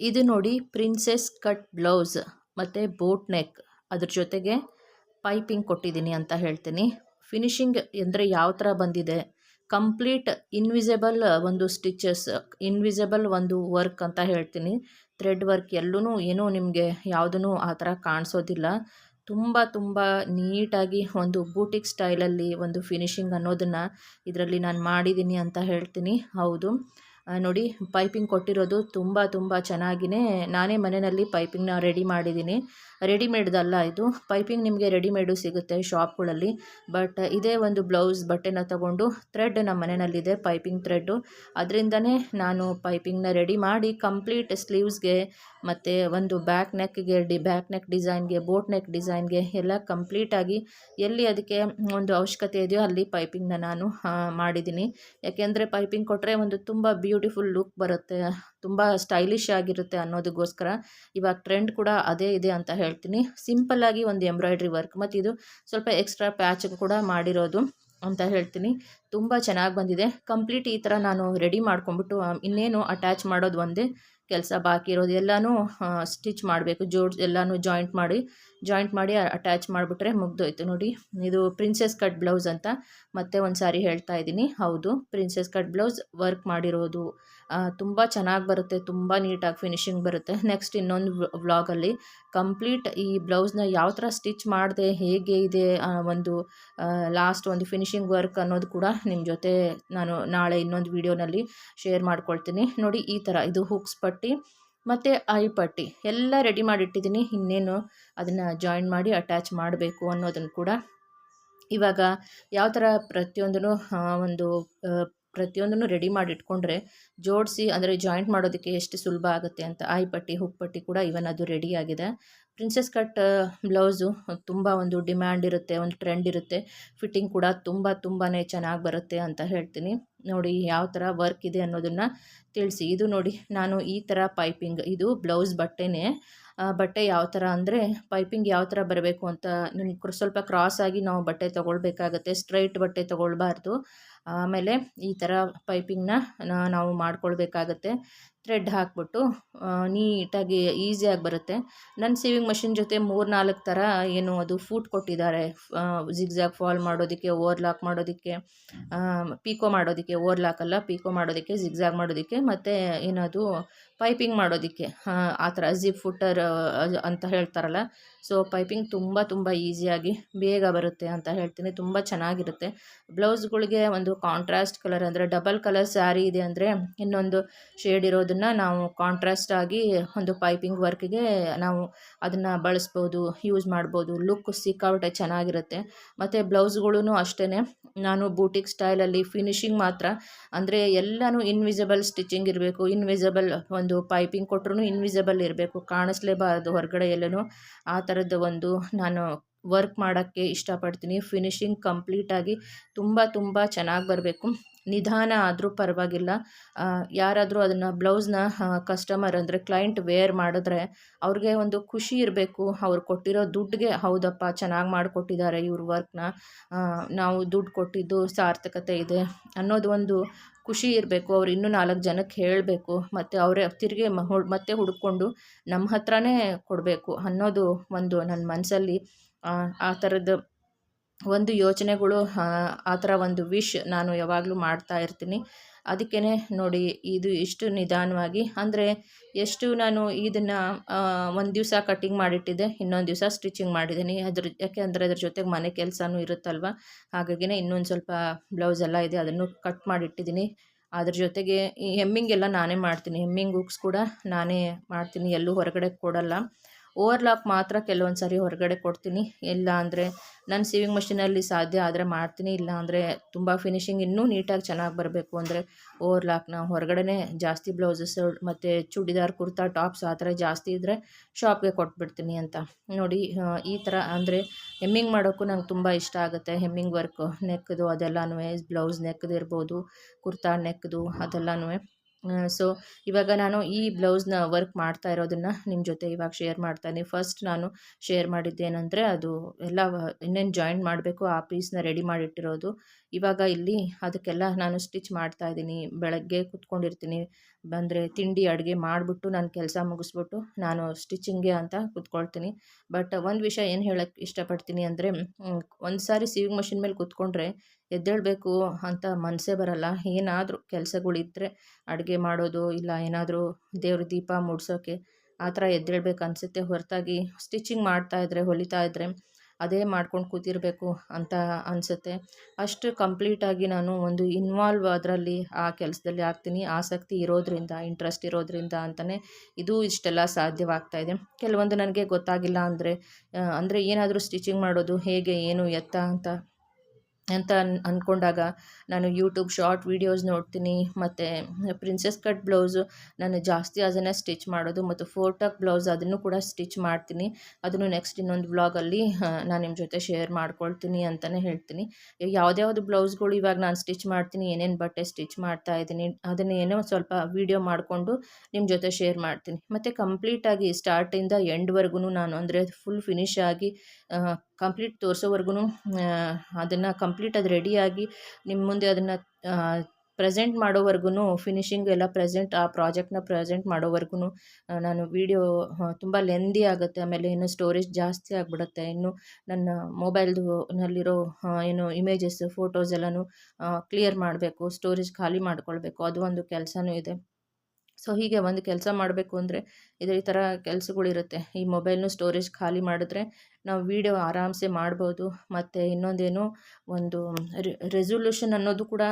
ಇದು ನೋಡಿ princess cut blouse ಮತ್ತು ಬೋಟ್ ನೆಕ್. ಅದ್ರ ಜೊತೆಗೆ ಪೈಪಿಂಗ್ ಕೊಟ್ಟಿದ್ದೀನಿ ಅಂತ ಹೇಳ್ತೀನಿ. ಫಿನಿಶಿಂಗ್ ಅಂದರೆ ಯಾವ ಥರ ಬಂದಿದೆ? ಕಂಪ್ಲೀಟ್ ಇನ್ವಿಸಿಬಲ್ ಒಂದು ಸ್ಟಿಚಸ್, ಇನ್ವಿಸಿಬಲ್ ಒಂದು ವರ್ಕ್ ಅಂತ ಹೇಳ್ತೀನಿ. ಥ್ರೆಡ್ ವರ್ಕ್ ಎಲ್ಲೂ ಏನೂ ನಿಮಗೆ ಯಾವುದೂ ಆ ಥರ ಕಾಣಿಸೋದಿಲ್ಲ. ತುಂಬ ತುಂಬ ನೀಟಾಗಿ ಒಂದು ಬೂಟಿಕ್ ಸ್ಟೈಲಲ್ಲಿ ಒಂದು ಫಿನಿಶಿಂಗ್ ಅನ್ನೋದನ್ನು ಇದರಲ್ಲಿ ನಾನು ಮಾಡಿದ್ದೀನಿ ಅಂತ ಹೇಳ್ತೀನಿ. ಹೌದು. ನೋಡಿ ಪೈಪಿಂಗ್ ಕೊಟ್ಟಿರೋದು ತುಂಬ ತುಂಬ ಚೆನ್ನಾಗಿಯೇ ನಾನೇ ಮನೆಯಲ್ಲಿ ಪೈಪಿಂಗ್ನ ರೆಡಿ ಮಾಡಿದ್ದೀನಿ. ರೆಡಿಮೇಡ್ದಲ್ಲ ಇದು. ಪೈಪಿಂಗ್ ನಿಮಗೆ ರೆಡಿಮೇಡು ಸಿಗುತ್ತೆ ಶಾಪ್ಗಳಲ್ಲಿ ಬಟ್ ಇದೇ ಒಂದು ಬ್ಲೌಸ್ ಬಟ್ಟೆನ ತಗೊಂಡು ಥ್ರೆಡ್ ನಮ್ಮ ಮನೆಯಲ್ಲಿದೆ ಪೈಪಿಂಗ್ ಥ್ರೆಡ್ಡು ಅದರಿಂದನೇ ನಾನು ಪೈಪಿಂಗ್ನ ರೆಡಿ ಮಾಡಿ ಕಂಪ್ಲೀಟ್ ಸ್ಲೀವ್ಸ್ಗೆ ಮತ್ತು ಒಂದು ಬ್ಯಾಕ್ ನೆಕ್ಗೆ ಡಿ ಬ್ಯಾಕ್ ನೆಕ್ ಡಿಸೈನ್ಗೆ ಬೋಟ್ ನೆಕ್ ಡಿಸೈನ್ಗೆ ಎಲ್ಲ ಕಂಪ್ಲೀಟಾಗಿ ಎಲ್ಲಿ ಅದಕ್ಕೆ ಒಂದು ಅವಶ್ಯಕತೆ ಇದೆಯೋ ಅಲ್ಲಿ ಪೈಪಿಂಗ್ನ ನಾನು ಮಾಡಿದ್ದೀನಿ. ಯಾಕೆಂದರೆ ಪೈಪಿಂಗ್ ಕೊಟ್ಟರೆ ಒಂದು ತುಂಬ ಬ್ಯೂಟಿಫುಲ್ ಲುಕ್ ಬರುತ್ತೆ, ತುಂಬ ಸ್ಟೈಲಿಶ್ ಆಗಿರುತ್ತೆ ಅನ್ನೋದಕ್ಕೋಸ್ಕರ. ಇವಾಗ ಟ್ರೆಂಡ್ ಕೂಡ ಅದೇ ಇದೆ ಅಂತ ಹೇಳ್ತೀನಿ. ಸಿಂಪಲ್ಲಾಗಿ ಒಂದು ಎಂಬ್ರಾಯ್ಡ್ರಿ ವರ್ಕ್ ಮತ್ತು ಇದು ಸ್ವಲ್ಪ ಎಕ್ಸ್ಟ್ರಾ ಪ್ಯಾಚ್ ಕೂಡ ಮಾಡಿರೋದು ಅಂತ ಹೇಳ್ತೀನಿ. ತುಂಬ ಚೆನ್ನಾಗಿ ಬಂದಿದೆ. ಕಂಪ್ಲೀಟ್ ಈ ಥರ ನಾನು ರೆಡಿ ಮಾಡ್ಕೊಂಬಿಟ್ಟು ಇನ್ನೇನು ಅಟ್ಯಾಚ್ ಮಾಡೋದು ಒಂದೇ. ಕೆಲಸ ಬಾಕಿ ಇರೋದು ಎಲ್ಲನೂ ಸ್ಟಿಚ್ ಮಾಡಬೇಕು. ಜೋಡ್ಸ್ ಎಲ್ಲನೂ ಜಾಯಿಂಟ್ ಮಾಡಿ ಜಾಯಿಂಟ್ ಮಾಡಿ ಅಟ್ಯಾಚ್ ಮಾಡಿಬಿಟ್ರೆ ಮುಗ್ದೋಯ್ತು ನೋಡಿ. ಇದು ಪ್ರಿನ್ಸೆಸ್ ಕಟ್ ಬ್ಲೌಸ್ ಅಂತ ಮತ್ತೆ ಒಂದು ಸಾರಿ ಹೇಳ್ತಾ ಇದ್ದೀನಿ. ಹೌದು ಪ್ರಿನ್ಸೆಸ್ ಕಟ್ ಬ್ಲೌಸ್ ವರ್ಕ್ ಮಾಡಿರೋದು. ತುಂಬ ಚೆನ್ನಾಗಿ ಬರುತ್ತೆ, ತುಂಬ ನೀಟಾಗಿ ಫಿನಿಶಿಂಗ್ ಬರುತ್ತೆ. ನೆಕ್ಸ್ಟ್ ಇನ್ನೊಂದು ವ್ಲಾಗಲ್ಲಿ ಕಂಪ್ಲೀಟ್ ಈ ಬ್ಲೌಸ್ನ ಯಾವ ಥರ ಸ್ಟಿಚ್ ಮಾಡಿದೆ, ಹೇಗೆ ಇದೆ ಒಂದು ಲಾಸ್ಟ್ ಒಂದು ಫಿನಿಶಿಂಗ್ ವರ್ಕ್ ಅನ್ನೋದು ಕೂಡ ನಿಮ್ಮ ಜೊತೆ ನಾನು ನಾಳೆ ಇನ್ನೊಂದು ವಿಡಿಯೋನಲ್ಲಿ ಶೇರ್ ಮಾಡ್ಕೊಳ್ತೀನಿ. ನೋಡಿ, ಈ ಥರ ಇದು ಹುಕ್ಸ್ ಪಟ್ಟಿ ಮತ್ತು ಐ ಪಟ್ಟಿ. ಎಲ್ಲ ರೆಡಿ ಮಾಡಿಟ್ಟಿದ್ದೀನಿ. ಇನ್ನೇನು ಅದನ್ನು ಜಾಯಿನ್ ಮಾಡಿ ಅಟ್ಯಾಚ್ ಮಾಡಬೇಕು ಅನ್ನೋದನ್ನು ಕೂಡ ಇವಾಗ ಯಾವ ಥರ ಪ್ರತಿಯೊಂದೂ ಒಂದು ಪ್ರತಿಯೊಂದನ್ನು ರೆಡಿ ಮಾಡಿ ಇಟ್ಕೊಂಡ್ರೆ ಜೋಡಿಸಿ ಅಂದರೆ ಜಾಯಿಂಟ್ ಮಾಡೋದಕ್ಕೆ ಎಷ್ಟು ಸುಲಭ ಆಗುತ್ತೆ ಅಂತ ಆಯಿ ಪಟ್ಟಿ ಹುಕ್ ಪಟ್ಟಿ ಕೂಡ ಇವನ್ ಅದು ರೆಡಿ ಆಗಿದೆ. ಪ್ರಿನ್ಸೆಸ್ ಕಟ್ ಬ್ಲೌಸು ತುಂಬ ಒಂದು ಡಿಮ್ಯಾಂಡ್ ಇರುತ್ತೆ, ಒಂದು ಟ್ರೆಂಡ್ ಇರುತ್ತೆ. ಫಿಟ್ಟಿಂಗ್ ಕೂಡ ತುಂಬ ತುಂಬಾ ಚೆನ್ನಾಗಿ ಬರುತ್ತೆ ಅಂತ ಹೇಳ್ತೀನಿ. ನೋಡಿ ಯಾವ ಥರ ವರ್ಕ್ ಇದೆ ಅನ್ನೋದನ್ನು ತಿಳಿಸಿ. ಇದು ನೋಡಿ, ನಾನು ಈ ಥರ ಪೈಪಿಂಗ್ ಇದು ಬ್ಲೌಸ್ ಬಟ್ಟೆನೇ. ಬಟ್ಟೆ ಯಾವ ಥರ ಅಂದರೆ ಪೈಪಿಂಗ್ ಯಾವ ಥರ ಬರಬೇಕು ಅಂತ ನಿಮ್ಗೆ ಸ್ವಲ್ಪ ಕ್ರಾಸ್ ಆಗಿ ನಾವು ಬಟ್ಟೆ ತೊಗೊಳ್ಬೇಕಾಗತ್ತೆ ಸ್ಟ್ರೈಟ್ ಬಟ್ಟೆ ತೊಗೊಳ್ಬಾರ್ದು. ಆಮೇಲೆ ಈ ಥರ ಪೈಪಿಂಗ್ನ ನಾವು ಮಾಡ್ಕೊಳ್ಬೇಕಾಗತ್ತೆ. ಥ್ರೆಡ್ ಹಾಕ್ಬಿಟ್ಟು ನೀಟಾಗಿ ಈಸಿಯಾಗಿ ಬರುತ್ತೆ. ನನ್ನ ಸೇವಿಂಗ್ ಮಷಿನ್ ಜೊತೆ ಮೂರು ನಾಲ್ಕು ಥರ ಏನು ಅದು ಫೂಟ್ ಕೊಟ್ಟಿದ್ದಾರೆ. ಜಿಗ್ಜಾಗ್ ಫಾಲ್ ಮಾಡೋದಕ್ಕೆ, ಓವರ್ಲಾಕ್ ಮಾಡೋದಕ್ಕೆ ಪೀಕೋ ಮಾಡೋದಕ್ಕೆ, ಓವರ್ಲಾಕ್ ಅಲ್ಲ, ಪೀಕೋ ಮಾಡೋದಕ್ಕೆ, ಜಿಗ್ಜಾಗ್ ಮಾಡೋದಕ್ಕೆ, ಮತ್ತು ಏನದು ಪೈಪಿಂಗ್ ಮಾಡೋದಕ್ಕೆ. ಆ ಥರ ಜಿಪ್ ಫುಟರ್ ಅಂತ ಹೇಳ್ತಾರಲ್ಲ. ಸೊ, ಪೈಪಿಂಗ್ ತುಂಬ ತುಂಬ ಈಸಿಯಾಗಿ ಬೇಗ ಬರುತ್ತೆ ಅಂತ ಹೇಳ್ತೀನಿ. ತುಂಬ ಚೆನ್ನಾಗಿರುತ್ತೆ. ಬ್ಲೌಸ್ಗಳಿಗೆ ಒಂದು ಕಾಂಟ್ರಾಸ್ಟ್ ಕಲರ್ ಅಂದರೆ ಡಬಲ್ ಕಲರ್ ಸ್ಯಾರಿ ಇದೆ ಅಂದರೆ ಇನ್ನೊಂದು ಶೇಡ್ ಇರೋದನ್ನು ನಾವು ಕಾಂಟ್ರಾಸ್ಟ್ ಆಗಿ ಒಂದು ಪೈಪಿಂಗ್ ವರ್ಕ್ಗೆ ನಾವು ಅದನ್ನು ಬಳಸ್ಬೋದು ಯೂಸ್ ಮಾಡ್ಬೋದು. ಲುಕ್ ಸಿಕ್ಕಾಪಟ್ಟೆ ಚೆನ್ನಾಗಿರುತ್ತೆ. ಮತ್ತು ಬ್ಲೌಸ್ಗಳೂ ಅಷ್ಟೇ ನಾನು ಬೂಟಿಕ್ ಸ್ಟೈಲಲ್ಲಿ ಫಿನಿಶಿಂಗ್ ಮಾತ್ರ. ಅಂದರೆ ಎಲ್ಲನೂ ಇನ್ವಿಸಿಬಲ್ ಸ್ಟಿಚಿಂಗ್ ಇರಬೇಕು. ಇನ್ವಿಸಿಬಲ್ ಒಂದು ಪೈಪಿಂಗ್ ಕೊಟ್ಟರು ಇನ್ವಿಸಿಬಲ್ ಇರಬೇಕು. ಕಾಣಿಸ್ಲೇಬಾರ್ದು ಹೊರಗಡೆ ಎಲ್ಲನೂ. ಆ ಥರದ್ದು ಒಂದು ನಾನು ವರ್ಕ್ ಮಾಡೋಕ್ಕೆ ಇಷ್ಟಪಡ್ತೀನಿ. ಫಿನಿಶಿಂಗ್ ಕಂಪ್ಲೀಟಾಗಿ ತುಂಬ ತುಂಬ ಚೆನ್ನಾಗಿ ಬರಬೇಕು. ನಿಧಾನ ಆದರೂ ಪರವಾಗಿಲ್ಲ. ಯಾರಾದರೂ ಅದನ್ನು ಬ್ಲೌಸ್ನ ಕಸ್ಟಮರ್ ಅಂದರೆ ಕ್ಲೈಂಟ್ ವೇರ್ ಮಾಡಿದ್ರೆ ಅವ್ರಿಗೆ ಒಂದು ಖುಷಿ ಇರಬೇಕು. ಅವ್ರು ಕೊಟ್ಟಿರೋ ದುಡ್ಡಿಗೆ ಹೌದಪ್ಪ, ಚೆನ್ನಾಗಿ ಮಾಡಿಕೊಟ್ಟಿದ್ದಾರೆ ಇವ್ರ ವರ್ಕ್ನ ನಾವು ದುಡ್ಡು ಕೊಟ್ಟಿದ್ದು ಸಾರ್ಥಕತೆ ಇದೆ ಅನ್ನೋದು ಒಂದು ಖುಷಿ ಇರಬೇಕು, ಅವ್ರು ಇನ್ನೂ ನಾಲ್ಕು ಜನಕ್ಕೆ ಹೇಳಬೇಕು ಮತ್ತು ಅವರೇ ತಿರುಗಿ ಮತ್ತೆ ಹುಡ್ಕೊಂಡು ನಮ್ಮ ಹತ್ರನೇ ಕೊಡಬೇಕು ಅನ್ನೋದು ಒಂದು ನನ್ನ ಮನಸ್ಸಲ್ಲಿ ಆ ಥರದ್ದು ಒಂದು ಯೋಚನೆಗಳು, ಆ ಥರ ಒಂದು ವಿಶ್ ನಾನು ಯಾವಾಗಲೂ ಮಾಡ್ತಾ ಇರ್ತೀನಿ. ಅದಕ್ಕೇ ನೋಡಿ, ಇದು ಇಷ್ಟು ನಿಧಾನವಾಗಿ, ಅಂದರೆ ಎಷ್ಟು ನಾನು ಇದನ್ನು ಒಂದು ದಿವಸ ಕಟ್ಟಿಂಗ್ ಮಾಡಿಟ್ಟಿದ್ದೆ, ಇನ್ನೊಂದು ದಿವಸ ಸ್ಟಿಚಿಂಗ್ ಮಾಡಿದ್ದೀನಿ. ಅದ್ರ, ಯಾಕೆ ಅಂದರೆ ಅದ್ರ ಜೊತೆಗೆ ಮನೆ ಕೆಲಸನೂ ಇರುತ್ತಲ್ವ? ಹಾಗಾಗಿನೇ ಇನ್ನೊಂದು ಸ್ವಲ್ಪ ಬ್ಲೌಸ್ ಎಲ್ಲ ಇದೆ, ಅದನ್ನು ಕಟ್ ಮಾಡಿಟ್ಟಿದ್ದೀನಿ. ಅದ್ರ ಜೊತೆಗೆ ಈ ಹೆಮ್ಮಿಂಗ್ ಎಲ್ಲ ನಾನೇ ಮಾಡ್ತೀನಿ. ಹೆಮ್ಮಿಂಗ್ ಹುಕ್ಸ್ ಕೂಡ ನಾನೇ ಮಾಡ್ತೀನಿ, ಎಲ್ಲೂ ಹೊರಗಡೆ ಕೊಡಲ್ಲ. ಓವರ್ಲಾಕ್ ಮಾತ್ರ ಕೆಲವೊಂದು ಸಾರಿ ಹೊರಗಡೆ ಕೊಡ್ತೀನಿ. ಇಲ್ಲ ಅಂದರೆ ನನ್ನ ಸೇವಿಂಗ್ ಮಷಿನಲ್ಲಿ ಸಾಧ್ಯ ಆದರೆ ಮಾಡ್ತೀನಿ. ಇಲ್ಲ ಅಂದರೆ ತುಂಬ ಫಿನಿಶಿಂಗ್ ಇನ್ನೂ ನೀಟಾಗಿ ಚೆನ್ನಾಗಿ ಬರಬೇಕು ಅಂದರೆ ಓವರ್ಲಾಕ್ನ. ಹೊರಗಡೆನೇ ಜಾಸ್ತಿ ಬ್ಲೌಸಸ್ ಮತ್ತು ಚೂಡಿದಾರ್, ಕುರ್ತಾ, ಟಾಪ್ಸ್ ಆ ಥರ ಜಾಸ್ತಿ ಇದ್ದರೆ ಶಾಪ್ಗೆ ಕೊಟ್ಬಿಡ್ತೀನಿ ಅಂತ. ನೋಡಿ ಈ ಥರ ಅಂದರೆ ಹೆಮ್ಮಿಂಗ್ ಮಾಡೋಕ್ಕೂ ನಂಗೆ ತುಂಬ ಇಷ್ಟ ಆಗುತ್ತೆ. ಹೆಮ್ಮಿಂಗ್ ವರ್ಕು ನೆಕ್ದು ಅದೆಲ್ಲನೂ ಬ್ಲೌಸ್ ನೆಕ್ದು ಇರ್ಬೋದು, ಕುರ್ತಾ ನೆಕ್ದು ಅದೆಲ್ಲನೂ ಸೊ ಇವಾಗ ನಾನು ಈ ಬ್ಲೌಸ್ನ ವರ್ಕ್ ಮಾಡ್ತಾ ಇರೋದನ್ನು ನಿಮ್ಮ ಜೊತೆ ಇವಾಗ ಶೇರ್ ಮಾಡ್ತಾನೆ. ಫಸ್ಟ್ ನಾನು ಶೇರ್ ಮಾಡಿದ್ದೇನೆಂದರೆ ಅದು ಎಲ್ಲ ಇನ್ನೇನು ಜಾಯಿಂಟ್ ಮಾಡಬೇಕು ಆ ಪೀಸ್ನ ರೆಡಿ ಮಾಡಿಟ್ಟಿರೋದು. ಇವಾಗ ಇಲ್ಲಿ ಅದಕ್ಕೆಲ್ಲ ನಾನು ಸ್ಟಿಚ್ ಮಾಡ್ತಾ ಇದ್ದೀನಿ. ಬೆಳಗ್ಗೆ ಕೂತ್ಕೊಂಡಿರ್ತೀನಿ. ಬಂದರೆ ತಿಂಡಿ, ಅಡುಗೆ ಮಾಡಿಬಿಟ್ಟು ನಾನು ಕೆಲಸ ಮುಗಿಸ್ಬಿಟ್ಟು ನಾನು ಸ್ಟಿಚಿಂಗ್ಗೆ ಅಂತ ಕೂತ್ಕೊಳ್ತೀನಿ. ಬಟ್ ಒಂದು ವಿಷಯ ಏನು ಹೇಳೋಕ್ಕೆ ಇಷ್ಟಪಡ್ತೀನಿ ಅಂದರೆ ಒಂದು ಸಾರಿ ಸೀವಿಂಗ್ ಮಷಿನ್ ಮೇಲೆ ಕೂತ್ಕೊಂಡ್ರೆ ಎದ್ದೇಳಬೇಕು ಅಂತ ಮನಸ್ಸೇ ಬರಲ್ಲ. ಏನಾದರೂ ಕೆಲಸಗಳಿದ್ದರೆ ಅಡುಗೆ ಮಾಡೋದು, ಇಲ್ಲ ಏನಾದರೂ ದೇವ್ರ ದೀಪ ಮೂಡ್ಸೋಕ್ಕೆ ಆ ಥರ ಎದ್ದೇಳ್ಬೇಕು ಅನಿಸುತ್ತೆ. ಹೊರತಾಗಿ ಸ್ಟಿಚಿಂಗ್ ಮಾಡ್ತಾಯಿದ್ರೆ ಹೊಲಿತಾ ಇದ್ದರೆ ಅದೇ ಮಾಡ್ಕೊಂಡು ಕೂತಿರಬೇಕು ಅಂತ ಅನಿಸುತ್ತೆ. ಅಷ್ಟು ಕಂಪ್ಲೀಟಾಗಿ ನಾನು ಒಂದು ಇನ್ವಾಲ್ವ್ ಅದರಲ್ಲಿ ಆ ಕೆಲಸದಲ್ಲಿ ಆಗ್ತೀನಿ. ಆಸಕ್ತಿ ಇರೋದರಿಂದ ಇಂಟ್ರೆಸ್ಟ್ ಇರೋದರಿಂದ ಅಂತಲೇ ಇದು ಇಷ್ಟೆಲ್ಲ ಸಾಧ್ಯವಾಗ್ತಾ ಇದೆ. ಕೆಲವೊಂದು ನನಗೆ ಗೊತ್ತಾಗಿಲ್ಲ ಅಂದರೆ ಅಂದರೆ ಏನಾದರೂ ಸ್ಟಿಚಿಂಗ್ ಮಾಡೋದು ಹೇಗೆ, ಏನು ಎತ್ತ ಅಂತ ಅಂತ ಅನ್ ಅಂದ್ಕೊಂಡಾಗ ನಾನು ಯೂಟ್ಯೂಬ್ ಶಾರ್ಟ್ ವೀಡಿಯೋಸ್ ನೋಡ್ತೀನಿ, ಮತ್ತು ಪ್ರಿನ್ಸೆಸ್ ಕಟ್ ಬ್ಲೌಸು ನಾನು ಜಾಸ್ತಿ ಅದನ್ನು ಸ್ಟಿಚ್ ಮಾಡೋದು, ಮತ್ತು ಫೋರ್ ಟಕ್ ಬ್ಲೌಸ್ ಅದನ್ನು ಕೂಡ ಸ್ಟಿಚ್ ಮಾಡ್ತೀನಿ. ಅದನ್ನು ನೆಕ್ಸ್ಟ್ ಇನ್ನೊಂದು ವ್ಲಾಗಲ್ಲಿ ನಾನು ನಿಮ್ಮ ಜೊತೆ ಶೇರ್ ಮಾಡ್ಕೊಳ್ತೀನಿ ಅಂತಲೇ ಹೇಳ್ತೀನಿ. ಯಾವುದ್ಯಾವುದು ಬ್ಲೌಸ್ಗಳು ಇವಾಗ ನಾನು ಸ್ಟಿಚ್ ಮಾಡ್ತೀನಿ, ಏನೇನು ಬಟ್ಟೆ ಸ್ಟಿಚ್ ಮಾಡ್ತಾ ಇದ್ದೀನಿ, ಅದನ್ನು ಏನೋ ಸ್ವಲ್ಪ ವೀಡಿಯೋ ಮಾಡಿಕೊಂಡು ನಿಮ್ಮ ಜೊತೆ ಶೇರ್ ಮಾಡ್ತೀನಿ. ಮತ್ತು ಕಂಪ್ಲೀಟಾಗಿ ಸ್ಟಾರ್ಟಿಂದ ಎಂಡ್ವರೆಗೂ ನಾನು, ಅಂದರೆ ಫುಲ್ ಫಿನಿಶ್ ಆಗಿ ಕಂಪ್ಲೀಟ್ ತೋರಿಸೋವರೆಗೂ ಅದನ್ನು ಕಂಪ್ಲೀಟ್ ಅದು ರೆಡಿಯಾಗಿ ನಿಮ್ಮ ಮುಂದೆ ಅದನ್ನು ಪ್ರೆಸೆಂಟ್ ಮಾಡೋವರೆಗೂ ಫಿನಿಶಿಂಗ್ ಎಲ್ಲ ಪ್ರೆಸೆಂಟ್ ಆ ಪ್ರಾಜೆಕ್ಟ್ನ ಪ್ರೆಸೆಂಟ್ ಮಾಡೋವರೆಗೂ ನಾನು ವೀಡಿಯೋ ತುಂಬ ಲೆಂದಿ ಆಗುತ್ತೆ. ಆಮೇಲೆ ಇನ್ನು ಸ್ಟೋರೇಜ್ ಜಾಸ್ತಿ ಆಗಿಬಿಡುತ್ತೆ. ಇನ್ನು ನನ್ನ ಮೊಬೈಲ್ದು ನಲ್ಲಿರೋ ಏನು ಇಮೇಜಸ್ ಫೋಟೋಸ್ ಎಲ್ಲನೂ ಕ್ಲಿಯರ್ ಮಾಡಬೇಕು. ಸ್ಟೋರೇಜ್ ಖಾಲಿ ಮಾಡಿಕೊಳ್ಬೇಕು. ಅದು ಒಂದು ಕೆಲಸನೂ ಇದೆ. ಸೊ ಹೀಗೆ ಒಂದು ಕೆಲಸ ಮಾಡಬೇಕು ಅಂದರೆ ಇದೇ ಈ ಥರ ಕೆಲಸಗಳಿರುತ್ತೆ. ಈ ಮೊಬೈಲ್ನು ಸ್ಟೋರೇಜ್ ಖಾಲಿ ಮಾಡಿದ್ರೆ ನಾವು ವೀಡಿಯೋ ಆರಾಮ್ಸೆ ಮಾಡ್ಬೋದು. ಮತ್ತು ಇನ್ನೊಂದೇನು ಒಂದು ರೆಸೊಲ್ಯೂಷನ್ ಅನ್ನೋದು ಕೂಡ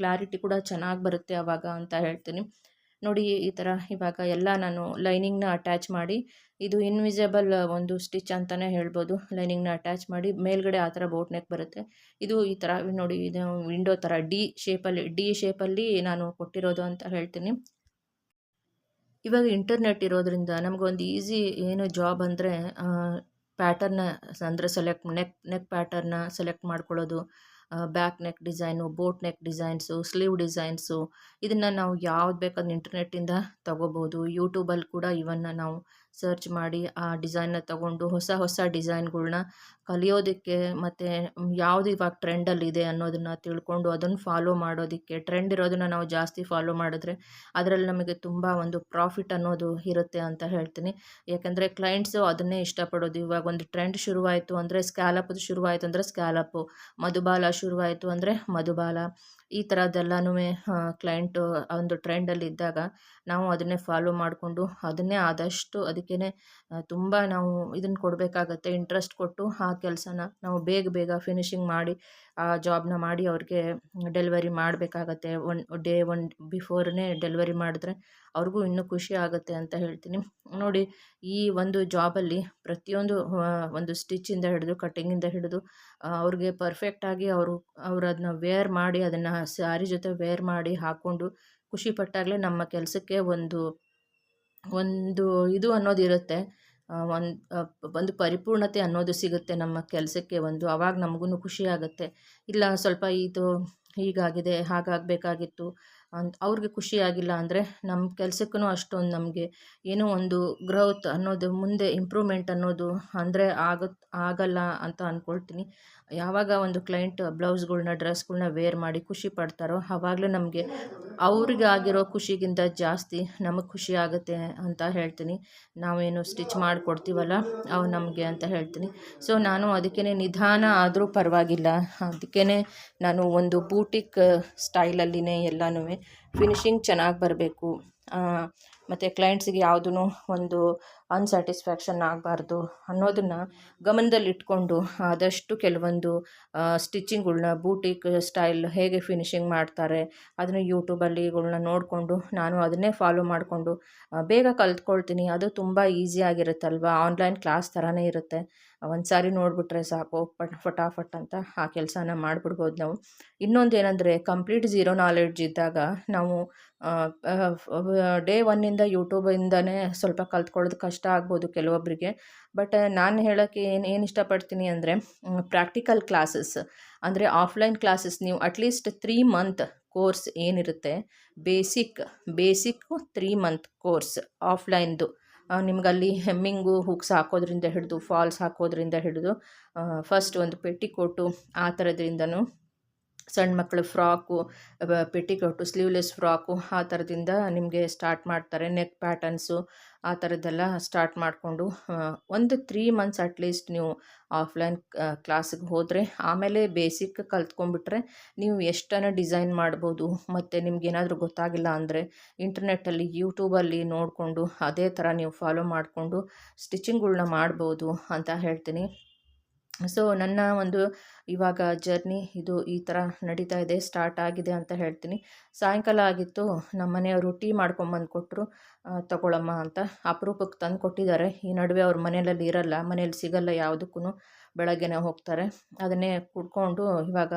ಕ್ಲಾರಿಟಿ ಕೂಡ ಚೆನ್ನಾಗಿ ಬರುತ್ತೆ ಆವಾಗ ಅಂತ ಹೇಳ್ತೀನಿ. ನೋಡಿ ಈ ಥರ ಇವಾಗ ಎಲ್ಲ ನಾನು ಲೈನಿಂಗ್ನ ಅಟ್ಯಾಚ್ ಮಾಡಿ, ಇದು ಇನ್ವಿಸಿಬಲ್ ಒಂದು ಸ್ಟಿಚ್ ಅಂತಲೇ ಹೇಳ್ಬೋದು. ಲೈನಿಂಗ್ನ ಅಟ್ಯಾಚ್ ಮಾಡಿ ಮೇಲ್ಗಡೆ ಆ ಥರ ಬೋಟ್ ನೆಕ್ ಬರುತ್ತೆ. ಇದು ಈ ಥರ ನೋಡಿ, ಇದು ವಿಂಡೋ ಥರ ಡಿ ಶೇಪಲ್ಲಿ ಡಿ ಶೇಪಲ್ಲಿ ನಾನು ಕೊಟ್ಟಿರೋದು ಅಂತ ಹೇಳ್ತೀನಿ. ಇವಾಗ ಇಂಟರ್ನೆಟ್ ಇರೋದರಿಂದ ಒಂದು ಈಸಿ ಏನು ಜಾಬ್ ಅಂದರೆ ಪ್ಯಾಟರ್ನ ಅಂದರೆ ಸೆಲೆಕ್ಟ್ ನೆಕ್ ನೆಕ್ ಪ್ಯಾಟರ್ನ ಸೆಲೆಕ್ಟ್ ಮಾಡ್ಕೊಳ್ಳೋದು back neck design boat neck designs sleeve designs ಇದನ್ನು ನಾವು ಯಾವ್ದು ಬೇಕಾದ್ರೆ ಇಂಟರ್ನೆಟ್ಟಿಂದ ತೊಗೋಬೋದು. ಯೂಟ್ಯೂಬಲ್ಲಿ ಕೂಡ ಇವನ್ನು ನಾವು ಸರ್ಚ್ ಮಾಡಿ ಆ ಡಿಸೈನ್ನ ತಗೊಂಡು ಹೊಸ ಹೊಸ ಡಿಸೈನ್ಗಳನ್ನ ಕಲಿಯೋದಕ್ಕೆ ಮತ್ತು ಯಾವುದು ಇವಾಗ ಟ್ರೆಂಡಲ್ಲಿದೆ ಅನ್ನೋದನ್ನು ತಿಳ್ಕೊಂಡು ಅದನ್ನು ಫಾಲೋ ಮಾಡೋದಕ್ಕೆ ಟ್ರೆಂಡ್ ಇರೋದನ್ನು ನಾವು ಜಾಸ್ತಿ ಫಾಲೋ ಮಾಡಿದ್ರೆ ಅದರಲ್ಲಿ ನಮಗೆ ತುಂಬ ಒಂದು ಪ್ರಾಫಿಟ್ ಅನ್ನೋದು ಇರುತ್ತೆ ಅಂತ ಹೇಳ್ತೀನಿ. ಯಾಕೆಂದರೆ ಕ್ಲೈಂಟ್ಸು ಅದನ್ನೇ ಇಷ್ಟಪಡೋದು. ಇವಾಗ ಒಂದು ಟ್ರೆಂಡ್ ಶುರುವಾಯಿತು ಅಂದರೆ ಸ್ಕ್ಯಾಲಪ್ದು ಶುರುವಾಯಿತು ಅಂದರೆ ಸ್ಕ್ಯಾಲಪ್ಪು ಮಧುಬಾಲ ಶುರುವಾಯಿತು ಅಂದರೆ ಮಧುಬಾಲ ಈ ಥರದ್ದೆಲ್ಲನೂ ಕ್ಲೈಂಟು ಒಂದು ಟ್ರೆಂಡಲ್ಲಿ ಇದ್ದಾಗ ನಾವು ಅದನ್ನೇ ಫಾಲೋ ಮಾಡಿಕೊಂಡು ಅದನ್ನೇ ಆದಷ್ಟು ಅದಕ್ಕೇ ತುಂಬ ನಾವು ಇದನ್ನು ಕೊಡಬೇಕಾಗತ್ತೆ ಇಂಟ್ರೆಸ್ಟ್ ಕೊಟ್ಟು ಆ ಕೆಲಸನ ನಾವು ಬೇಗ ಬೇಗ ಫಿನಿಶಿಂಗ್ ಮಾಡಿ, ಆ ಜಾಬ್ನ ಮಾಡಿ ಅವ್ರಿಗೆ ಡೆಲಿವರಿ ಮಾಡಬೇಕಾಗತ್ತೆ. ಒನ್ ಡೇ ಒನ್ ಬಿಫೋರ್ನೇ ಡೆಲಿವರಿ ಮಾಡಿದ್ರೆ ಅವ್ರಿಗೂ ಇನ್ನೂ ಖುಷಿ ಆಗುತ್ತೆ ಅಂತ ಹೇಳ್ತೀನಿ. ನೋಡಿ, ಈ ಒಂದು ಜಾಬಲ್ಲಿ ಪ್ರತಿಯೊಂದು ಒಂದು ಸ್ಟಿಚ್ಚಿಂದ ಹಿಡಿದು ಕಟ್ಟಿಂಗಿಂದ ಹಿಡಿದು ಅವ್ರಿಗೆ ಪರ್ಫೆಕ್ಟಾಗಿ ಅವರು ಅವರು ಅದನ್ನ ವೇರ್ ಮಾಡಿ, ಅದನ್ನು ಸ್ಯಾರಿ ಜೊತೆ ವೇರ್ ಮಾಡಿ ಹಾಕ್ಕೊಂಡು ಖುಷಿಪಟ್ಟಾಗಲೇ ನಮ್ಮ ಕೆಲಸಕ್ಕೆ ಒಂದು ಒಂದು ಇದು ಅನ್ನೋದು ಇರುತ್ತೆ. ಒಂದು ಒಂದು ಪರಿಪೂರ್ಣತೆ ಅನ್ನೋದು ಸಿಗುತ್ತೆ ನಮ್ಮ ಕೆಲಸಕ್ಕೆ ಒಂದು. ಆವಾಗ ನಮಗೂ ಖುಷಿ ಆಗುತ್ತೆ. ಇಲ್ಲ ಸ್ವಲ್ಪ ಇದು ಹೀಗಾಗಿದೆ, ಹಾಗಾಗಬೇಕಾಗಿತ್ತು. ಅಂತ ಅವ್ರಿಗೆ ಖುಷಿಯಾಗಿಲ್ಲ ಅಂದರೆ ನಮ್ಮ ಕೆಲಸಕ್ಕೂ ಅಷ್ಟೊಂದು ನಮಗೆ ಏನೋ ಒಂದು ಗ್ರೋತ್ ಅನ್ನೋದು, ಮುಂದೆ ಇಂಪ್ರೂವ್ಮೆಂಟ್ ಅನ್ನೋದು ಅಂದರೆ ಆಗ ಆಗಲ್ಲ ಅಂತ ಅಂದ್ಕೊಳ್ತೀನಿ ಯಾವಾಗ ಒಂದು ಕ್ಲೈಂಟ್ ಬ್ಲೌಸ್ಗಳನ್ನ ಡ್ರೆಸ್ಗಳ್ನ ವೇರ್ ಮಾಡಿ ಖುಷಿ ಪಡ್ತಾರೋ ಆವಾಗಲೂ ನಮಗೆ ಅವ್ರಿಗಾಗಿರೋ ಖುಷಿಗಿಂತ ಜಾಸ್ತಿ ನಮಗೆ ಖುಷಿ ಆಗುತ್ತೆ ಅಂತ ಹೇಳ್ತೀನಿ. ನಾವೇನು ಸ್ಟಿಚ್ ಮಾಡಿಕೊಡ್ತೀವಲ್ಲ, ಅವು ನಮಗೆ ಅಂತ ಹೇಳ್ತೀನಿ. ಸೊ ನಾನು ಅದಕ್ಕೇ ನಿಧಾನ ಆದರೂ ಪರವಾಗಿಲ್ಲ. ಅದಕ್ಕೇ ನಾನು ಒಂದು ಬೂಟಿಕ್ ಸ್ಟೈಲಲ್ಲಿನೇ ಎಲ್ಲನೂ ಫಿನಿಶಿಂಗ್ ಚೆನ್ನಾಗಿ ಬರಬೇಕು. ಮತ್ತು ಕ್ಲೈಂಟ್ಸಿಗೆ ಯಾವುದೂ ಒಂದು ಅನ್ಸ್ಯಾಟಿಸ್ಫ್ಯಾಕ್ಷನ್ ಆಗಬಾರ್ದು ಅನ್ನೋದನ್ನು ಗಮನದಲ್ಲಿಟ್ಕೊಂಡು ಆದಷ್ಟು ಕೆಲವೊಂದು ಸ್ಟಿಚಿಂಗ್ಗಳ್ನ ಬೂಟಿಕ್ ಸ್ಟೈಲ್ ಹೇಗೆ ಫಿನಿಶಿಂಗ್ ಮಾಡ್ತಾರೆ ಅದನ್ನು ಯೂಟ್ಯೂಬಲ್ಲಿಗಳ್ನ ನೋಡಿಕೊಂಡು ನಾನು ಅದನ್ನೇ ಫಾಲೋ ಮಾಡಿಕೊಂಡು ಬೇಗ ಕಲ್ತ್ಕೊಳ್ತೀನಿ. ಅದು ತುಂಬ ಈಸಿಯಾಗಿರುತ್ತಲ್ವ ಆನ್ಲೈನ್ ಕ್ಲಾಸ್ ಥರನೇ ಇರುತ್ತೆ. ಒಂದು ಸಾರಿ ನೋಡಿಬಿಟ್ರೆ ಸಾಕು, ಪಟ್, ಫಟಾಫಟ್ ಅಂತ ಆ ಕೆಲಸನ ಮಾಡಿಬಿಡ್ಬೋದು ನಾವು. ಇನ್ನೊಂದು ಏನಂದರೆ ಕಂಪ್ಲೀಟ್ ಝೀರೋ ನಾಲೆಡ್ಜ್ ಇದ್ದಾಗ ನಾವು ಡೇ ಒನ್ನಿಂದ ಯೂಟ್ಯೂಬಿಂದನೇ ಸ್ವಲ್ಪ ಕಲ್ತ್ಕೊಳ್ಳೋದು ಕಷ್ಟ. ಆಗ್ಬೋದು ಕೆಲವೊಬ್ಬರಿಗೆ ಬಟ್ ನಾನು ಹೇಳೋಕ್ಕೆ ಏನು ಏನು ಇಷ್ಟಪಡ್ತೀನಿ ಅಂದರೆ ಪ್ರಾಕ್ಟಿಕಲ್ ಕ್ಲಾಸಸ್ ಅಂದರೆ ಆಫ್ಲೈನ್ ಕ್ಲಾಸಸ್ ನೀವು at least three month course ಏನಿರುತ್ತೆ? Basic basic three month course ಆಫ್ಲೈನ್ದು ನಿಮಗಲ್ಲಿ ಹೆಮ್ಮಿಂಗು ಹುಕ್ಸ್ ಹಾಕೋದ್ರಿಂದ ಹಿಡಿದು ಫಾಲ್ಸ್ ಹಾಕೋದ್ರಿಂದ ಹಿಡಿದು ಫಸ್ಟ್ ಒಂದು ಪೆಟ್ಟಿಕೋಟು ಆ ಥರದ್ರಿಂದನೂ ಸಣ್ಣ ಮಕ್ಕಳು ಫ್ರಾಕು ಪೆಟ್ಟಿಕೋಟು ಸ್ಲೀವ್ಲೆಸ್ ಫ್ರಾಕು ಆ ಥರದಿಂದ ನಿಮಗೆ ಸ್ಟಾರ್ಟ್ ಮಾಡ್ತಾರೆ. ನೆಕ್ ಪ್ಯಾಟರ್ನ್ಸು ಆ ಥರದ್ದೆಲ್ಲ ಸ್ಟಾರ್ಟ್ ಮಾಡಿಕೊಂಡು ಒಂದು ತ್ರೀ ಮಂತ್ಸ್ ಅಟ್ಲೀಸ್ಟ್ ನೀವು ಆಫ್ಲೈನ್ ಕ್ಲಾಸಿಗೆ ಹೋದರೆ, ಆಮೇಲೆ ಬೇಸಿಕ್ ಕಲ್ತ್ಕೊಂಡ್ಬಿಟ್ರೆ ನೀವು ಎಷ್ಟನ್ನು ಡಿಸೈನ್ ಮಾಡ್ಬೋದು, ಮತ್ತು ನಿಮ್ಗೇನಾದರೂ ಗೊತ್ತಾಗಿಲ್ಲ ಅಂದರೆ ಇಂಟರ್ನೆಟ್ಟಲ್ಲಿ ಯೂಟ್ಯೂಬಲ್ಲಿ ನೋಡಿಕೊಂಡು, ಅದೇ ಥರ ನೀವು ಫಾಲೋ ಮಾಡಿಕೊಂಡು ಸ್ಟಿಚಿಂಗ್ಗಳನ್ನ ಮಾಡ್ಬೋದು ಅಂತ ಹೇಳ್ತೀನಿ. ಸೊ ನನ್ನ ಒಂದು ಇವಾಗ ಜರ್ನಿ ಇದು ಈ ಥರ ನಡೀತಾ ಇದೆ ಸ್ಟಾರ್ಟ್ ಆಗಿದೆ ಅಂತ ಹೇಳ್ತೀನಿ. ಸಾಯಂಕಾಲ ಆಗಿತ್ತು, ನಮ್ಮ ಮನೆಯವರು ಟೀ ಮಾಡ್ಕೊಂಬಂದು ಕೊಟ್ಟರು ತಗೊಳಮ್ಮ ಅಂತ ಅಪರೂಪಕ್ಕೆ ತಂದು ಕೊಟ್ಟಿದ್ದಾರೆ. ಈ ನಡುವೆ ಅವ್ರ ಮನೆಯಲ್ಲಿ ಇರಲ್ಲ, ಮನೆಯಲ್ಲಿ ಸಿಗಲ್ಲ ಯಾವುದಕ್ಕೂ ಬೆಳಗ್ಗೆನೇ ಹೋಗ್ತಾರೆ. ಅದನ್ನೇ ಕುಡ್ಕೊಂಡು ಇವಾಗ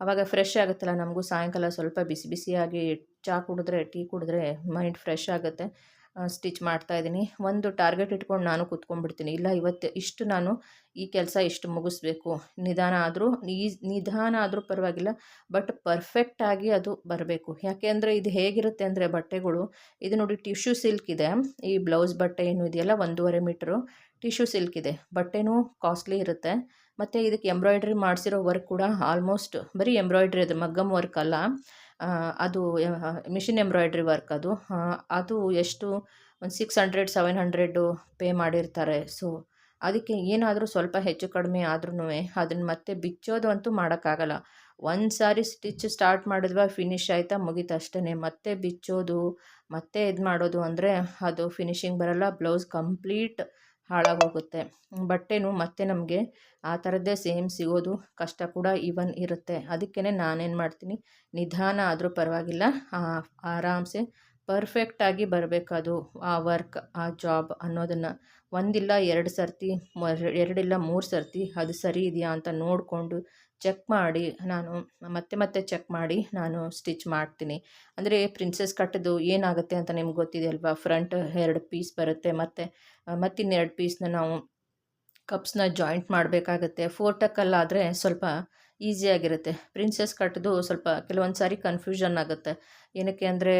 ಆವಾಗ ಫ್ರೆಶ್ ಆಗುತ್ತಲ್ಲ, ನಮಗೂ ಸಾಯಂಕಾಲ ಸ್ವಲ್ಪ ಬಿಸಿ ಬಿಸಿಯಾಗಿ ಚಹಾ ಕುಡಿದ್ರೆ ಟೀ ಕುಡಿದ್ರೆ ಮೈಂಡ್ ಫ್ರೆಶ್ ಆಗುತ್ತೆ. ಸ್ಟಿಚ್ ಮಾಡ್ತಾ ಇದ್ದೀನಿ. ಒಂದು ಟಾರ್ಗೆಟ್ ಇಟ್ಕೊಂಡು ನಾನು ಕೂತ್ಕೊಂಡ್ಬಿಡ್ತೀನಿ. ಇಲ್ಲ, ಇವತ್ತು ಇಷ್ಟು ನಾನು ಈ ಕೆಲಸ ಇಷ್ಟು ಮುಗಿಸ್ಬೇಕು. ನಿಧಾನ ಆದರೂ, ಈ ನಿಧಾನ ಆದರೂ ಪರವಾಗಿಲ್ಲ ಬಟ್ ಪರ್ಫೆಕ್ಟಾಗಿ ಅದು ಬರಬೇಕು. ಯಾಕೆ ಅಂದರೆ ಇದು ಹೇಗಿರುತ್ತೆ ಅಂದರೆ ಬಟ್ಟೆಗಳು, ಇದು ನೋಡಿ ಟಿಶ್ಯೂ ಸಿಲ್ಕ್ ಇದೆ. ಈ ಬ್ಲೌಸ್ ಬಟ್ಟೆ ಏನು ಇದೆಯಲ್ಲ, ಒಂದೂವರೆ ಮೀಟ್ರು ಟಿಶ್ಯೂ ಸಿಲ್ಕ್ ಇದೆ. ಬಟ್ಟೆನೂ ಕಾಸ್ಟ್ಲಿ ಇರುತ್ತೆ. ಮತ್ತು ಇದಕ್ಕೆ ಎಂಬ್ರಾಯ್ಡ್ರಿ ಮಾಡಿಸಿರೋ ವರ್ಕ್ ಕೂಡ ಆಲ್ಮೋಸ್ಟ್ ಬರೀ ಎಂಬ್ರಾಯ್ಡ್ರಿ ಅದು, ಮಗ್ಗಮ್ ವರ್ಕ್ ಅಲ್ಲ. ಅದು ಮಿಷಿನ್ ಎಂಬ್ರಾಯ್ಡ್ರಿ ವರ್ಕ್ ಅದು. ಅದು ಎಷ್ಟು, ಒಂದು six hundred seven hundred pay ಮಾಡಿರ್ತಾರೆ. ಸೊ ಅದಕ್ಕೆ ಏನಾದರೂ ಸ್ವಲ್ಪ ಹೆಚ್ಚು ಕಡಿಮೆ ಆದ್ರೂ ಅದನ್ನು ಮತ್ತೆ ಬಿಚ್ಚೋದು ಅಂತೂ ಮಾಡೋಕ್ಕಾಗಲ್ಲ. ಒಂದು ಸಾರಿ ಸ್ಟಿಚ್ ಸ್ಟಾರ್ಟ್ ಮಾಡಿದ್ವಾ ಫಿನಿಶ್ ಆಯಿತಾ ಮುಗೀತು ಅಷ್ಟೇ ಮತ್ತೆ ಬಿಚ್ಚೋದು, ಮತ್ತೆ ಇದು ಮಾಡೋದು ಅಂದರೆ ಅದು ಫಿನಿಶಿಂಗ್ ಬರೋಲ್ಲ. Blouse complete ಹಾಳಾಗೋಗುತ್ತೆ. ಬಟ್ಟೆನೂ ಮತ್ತೆ ನಮಗೆ ಆ ಥರದ್ದೇ ಸೇಮ್ ಸಿಗೋದು ಕಷ್ಟ ಕೂಡ ಈವನ್ ಇರುತ್ತೆ. ಅದಕ್ಕೇ ನಾನೇನು ಮಾಡ್ತೀನಿ, ನಿಧಾನ ಆದರೂ ಪರವಾಗಿಲ್ಲ. ಆರಾಮ್ಸೆ ಪರ್ಫೆಕ್ಟಾಗಿ ಬರಬೇಕದು ಆ ವರ್ಕ್ ಆ ಜಾಬ್ ಅನ್ನೋದನ್ನು. ಒಂದಿಲ್ಲ, ಎರಡು ಸರ್ತಿ ಎರಡಿಲ್ಲ, ಮೂರು ಸರ್ತಿ ಅದು ಸರಿ ಇದೆಯಾ ಅಂತ ನೋಡಿಕೊಂಡು ಚೆಕ್ ಮಾಡಿ ನಾನು, ಮತ್ತೆ ಮತ್ತೆ ಚೆಕ್ ಮಾಡಿ ನಾನು ಸ್ಟಿಚ್ ಮಾಡ್ತೀನಿ. ಅಂದರೆ ಪ್ರಿನ್ಸೆಸ್ ಕಟ್ಟದು ಏನಾಗುತ್ತೆ ಅಂತ ನಿಮ್ಗೆ ಗೊತ್ತಿದೆ ಅಲ್ವಾ ಫ್ರಂಟ್ ಎರಡು ಪೀಸ್ ಬರುತ್ತೆ, ಮತ್ತು ಮತ್ತಿನ್ನೆರಡು ಪೀಸ್ನ ನಾವು ಕಪ್ಸ್ನ ಜಾಯಿಂಟ್ ಮಾಡಬೇಕಾಗತ್ತೆ. ಫೋರ್ ಟಕ್ಕಲ್ಲಾದರೆ ಸ್ವಲ್ಪ ಈಸಿಯಾಗಿರುತ್ತೆ ಪ್ರಿನ್ಸೆಸ್ ಕಟ್ಟದು ಸ್ವಲ್ಪ ಕೆಲವೊಂದು ಸಾರಿ ಕನ್ಫ್ಯೂಷನ್ ಆಗುತ್ತೆ. ಏನಕ್ಕೆ ಅಂದರೆ